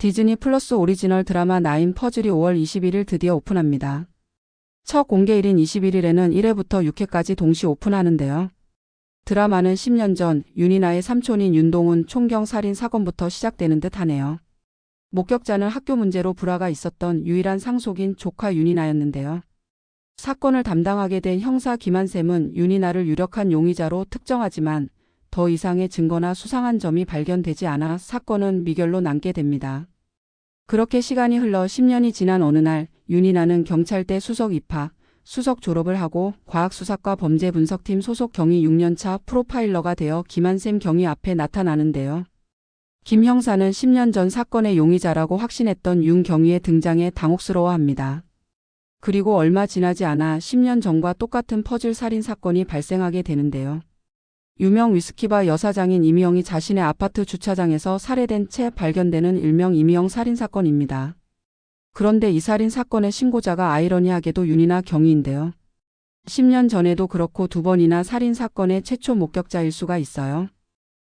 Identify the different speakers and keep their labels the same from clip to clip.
Speaker 1: 디즈니 플러스 오리지널 드라마 나인 퍼즐이 5월 21일 드디어 오픈합니다. 첫 공개일인 21일에는 1회부터 6회까지 동시 오픈하는데요. 드라마는 10년 전 윤이나의 삼촌인 윤동훈 총경 살인 사건부터 시작되는 듯 하네요. 목격자는 학교 문제로 불화가 있었던 유일한 상속인 조카 윤이나였는데요. 사건을 담당하게 된 형사 김한샘은 윤이나를 유력한 용의자로 특정하지만 더 이상의 증거나 수상한 점이 발견되지 않아 사건은 미결로 남게 됩니다. 그렇게 시간이 흘러 10년이 지난 어느 날 윤이나는 경찰대 수석 입학, 수석 졸업을 하고 과학수사과 범죄분석팀 소속 경위 6년차 프로파일러가 되어 김한샘 경위 앞에 나타나는데요. 김 형사는 10년 전 사건의 용의자라고 확신했던 윤 경위의 등장에 당혹스러워합니다. 그리고 얼마 지나지 않아 10년 전과 똑같은 퍼즐 살인 사건이 발생하게 되는데요. 유명 위스키바 여사장인 이미영이 자신의 아파트 주차장에서 살해된 채 발견되는 일명 이미영 살인 사건입니다. 그런데 이 살인 사건의 신고자가 아이러니하게도 윤이나 경위인데요. 10년 전에도 그렇고 두 번이나 살인 사건의 최초 목격자일 수가 있어요.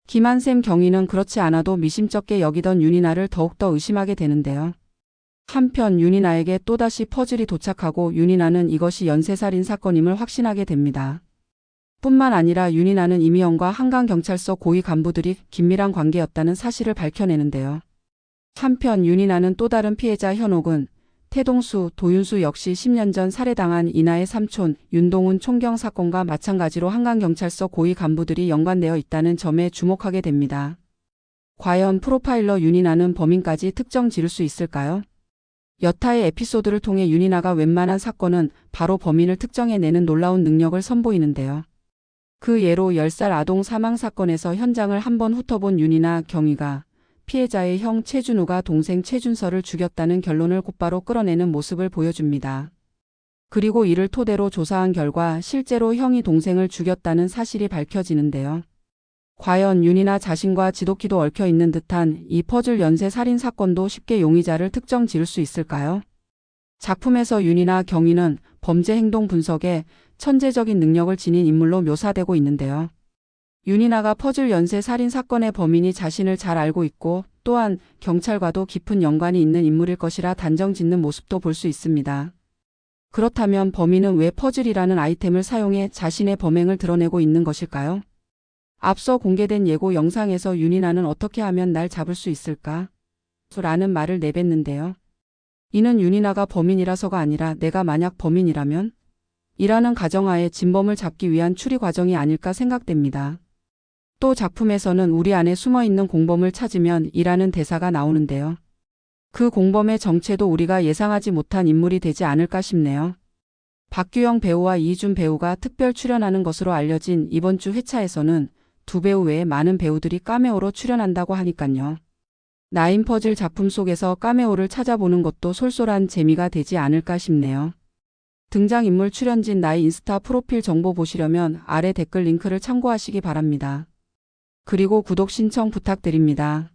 Speaker 1: 김한샘 경위는 그렇지 않아도 미심쩍게 여기던 윤이나를 더욱더 의심하게 되는데요. 한편 윤이나에게 또다시 퍼즐이 도착하고 윤이나는 이것이 연쇄살인 사건임을 확신하게 됩니다. 뿐만 아니라 윤이나는 이미영과 한강경찰서 고위 간부들이 긴밀한 관계였다는 사실을 밝혀내는데요. 한편 윤이나는 또 다른 피해자 현옥은 태동수, 도윤수 역시 10년 전 살해당한 이나의 삼촌 윤동훈 총경 사건과 마찬가지로 한강경찰서 고위 간부들이 연관되어 있다는 점에 주목하게 됩니다. 과연 프로파일러 윤이나는 범인까지 특정 지을 수 있을까요? 여타의 에피소드를 통해 윤이나가 웬만한 사건은 바로 범인을 특정해내는 놀라운 능력을 선보이는데요. 그 예로 10살 아동 사망 사건에서 현장을 한번 훑어본 윤이나 경위가 피해자의 형 최준우가 동생 최준서를 죽였다는 결론을 곧바로 끌어내는 모습을 보여줍니다. 그리고 이를 토대로 조사한 결과 실제로 형이 동생을 죽였다는 사실이 밝혀지는데요. 과연 윤이나 자신과 지독히도 얽혀 있는 듯한 이 퍼즐 연쇄 살인 사건도 쉽게 용의자를 특정 지을 수 있을까요? 작품에서 윤이나 경위는 범죄 행동 분석에 천재적인 능력을 지닌 인물로 묘사되고 있는데요. 윤이나가 퍼즐 연쇄 살인 사건의 범인이 자신을 잘 알고 있고 또한 경찰과도 깊은 연관이 있는 인물일 것이라 단정 짓는 모습도 볼 수 있습니다. 그렇다면 범인은 왜 퍼즐이라는 아이템을 사용해 자신의 범행을 드러내고 있는 것일까요? 앞서 공개된 예고 영상에서 윤이나는 어떻게 하면 날 잡을 수 있을까? 라는 말을 내뱉는데요. 이는 윤이나가 범인이라서가 아니라 내가 만약 범인이라면? 이라는 가정하에 진범을 잡기 위한 추리 과정이 아닐까 생각됩니다. 또 작품에서는 우리 안에 숨어 있는 공범을 찾으면 이라는 대사가 나오는데요. 그 공범의 정체도 우리가 예상하지 못한 인물이 되지 않을까 싶네요. 박규영 배우와 이준 배우가 특별 출연하는 것으로 알려진 이번 주 회차에서는 두 배우 외에 많은 배우들이 까메오로 출연한다고 하니깐요. 나인 퍼즐 작품 속에서 까메오를 찾아보는 것도 솔솔한 재미가 되지 않을까 싶네요. 등장인물 출연진 나의 인스타 프로필 정보 보시려면 아래 댓글 링크를 참고하시기 바랍니다. 그리고 구독 신청 부탁드립니다.